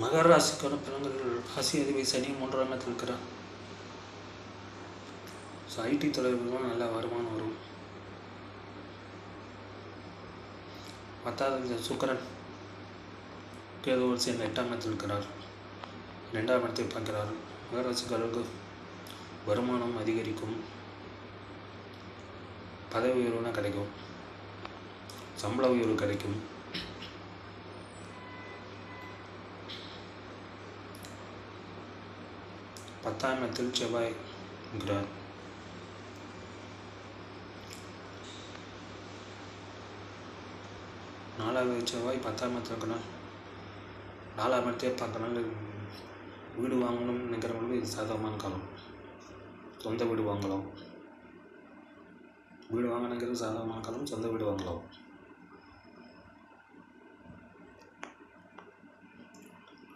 மகர ராசிக்கான பலன்கள். ராசி அதிபதி சனி மூன்றாம் இடத்தில் இருக்கிறார். ஸோ ஐடி தொழில்களும் நல்ல வருமானம் வரும். பத்தாவது இந்த சுக்கரன். கேதுவோடு சேர்ந்த எட்டாம் இடத்தில் இருக்கிறார். ரெண்டாம் இடத்தை பார்க்கிறார். மகர ராசிக்காரர்களுக்கு வருமானம் அதிகரிக்கும். பதவி உயர்வுனா கிடைக்கும். சம்பள உயர்வு கிடைக்கும். பத்தாம் இடத்தில் செவ்வாய் கிரகம் நாலாவது செவ்வாய் பத்தாம் இடத்துல இருக்கணும் நாலாம் இடத்தையே பார்க்கறனால வீடு வாங்கணும்னு நினைக்கிறவங்களுக்கு இது சாதகமான காலம். சொந்த வீடு வாங்கலாம். வீடு வாங்கணுங்கிறது சாதகமான காலம் சொந்த வீடு வாங்கலாம்.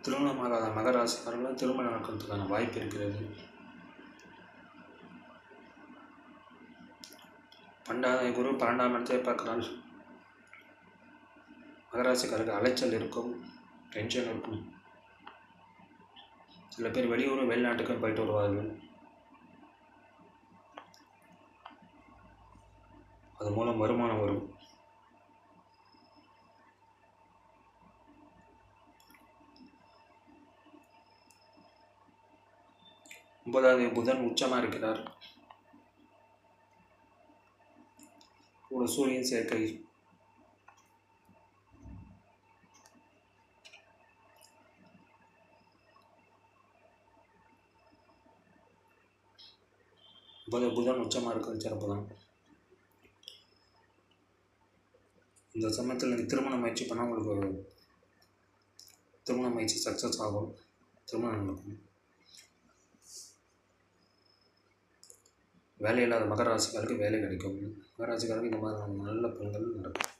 திருமணம் ஆகாத ராசிக்காரர்கள் திருமணம் நடக்கிறதுக்கான வாய்ப்பு இருக்கிறது. பண்டாத குரு பன்னெண்டாம் இடத்தை பார்க்கிறார். மகராசிக்காரருக்கு அலைச்சல் இருக்கும். டென்ஷன் இருக்கும். சில பேர் வெளியூர் வெளிநாட்டுக்கும் போயிட்டு வருவார்கள். அது மூலம் வருமானம் வரும். ஒன்பதாவது புதன் உச்சமாக இருக்கிறார். கூட சூரியன் சேர்க்கை. ஒன்பது புதன் உச்சமாக இருக்கிறது சிறப்பு தான் இந்த சமயத்தில் நீங்கள் திருமண முயற்சி பண்ணால் உங்களுக்கு திருமண முயற்சி சக்ஸஸ் ஆகும். திருமணம் நடக்கும். வேலை இல்லாத மகர வேலை கிடைக்கும். மகர ராசிக்காரருக்கு இந்த மாதிரி நல்ல பலன்கள் நடக்கும்.